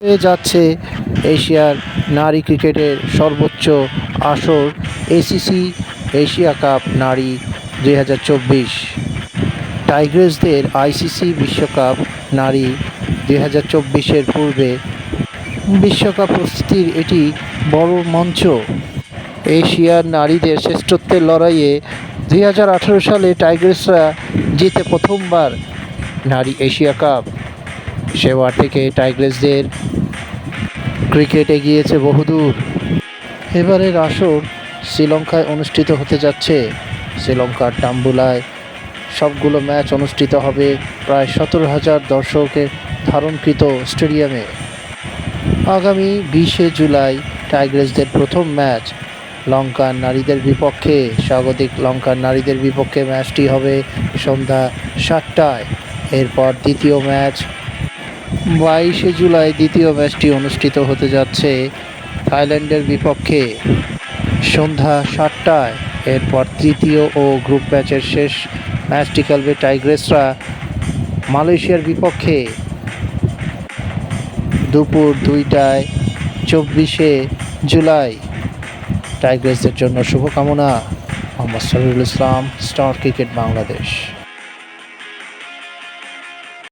হয়ে যাচ্ছে এশিয়ার নারী ক্রিকেটের সর্বোচ্চ আসর এসিসি এশিয়া কাপ নারী দুই হাজার চব্বিশ। টাইগ্রেসদের আইসিসি বিশ্বকাপ নারী দুই হাজার চব্বিশের পূর্বে বিশ্বকাপ প্রস্তুতির এটি বড় মঞ্চ। এশিয়ার নারীদের শ্রেষ্ঠত্বের লড়াইয়ে দুই হাজার আঠেরো সালে টাইগ্রেসরা জিতে প্রথমবার নারী এশিয়া কাপ। সেবার থেকে টাইগ্রেসদের ক্রিকেট এগিয়েছে বহুদূর। এবারের আসর শ্রীলঙ্কায় অনুষ্ঠিত হতে যাচ্ছে। শ্রীলঙ্কার টাম্বুলায় সবগুলো ম্যাচ অনুষ্ঠিত হবে প্রায় সতেরো হাজার দর্শকের ধারণকৃত স্টেডিয়ামে। আগামী বিশে জুলাই টাইগ্রেসদের প্রথম ম্যাচ। লঙ্কার নারীদের বিপক্ষে স্বাগতিক লঙ্কার নারীদের বিপক্ষে ম্যাচটি হবে সন্ধ্যা সাতটায়। এরপর দ্বিতীয় ম্যাচ বাইশে জুলাই দ্বিতীয় ম্যাচটি অনুষ্ঠিত হতে যাচ্ছে থাইল্যান্ডের বিপক্ষে। সন্ধ্যা সাতটায়, এরপর তৃতীয় ও গ্রুপ ম্যাচের শেষ ম্যাচটি খেলবে টাইগ্রেসরা মালয়েশিয়ার বিপক্ষে। দুপুর দুইটায়, চব্বিশে জুলাই। টাইগ্রেসদের জন্য শুভকামনা। Mohammad Sharirul Islam, star cricket Bangladesh.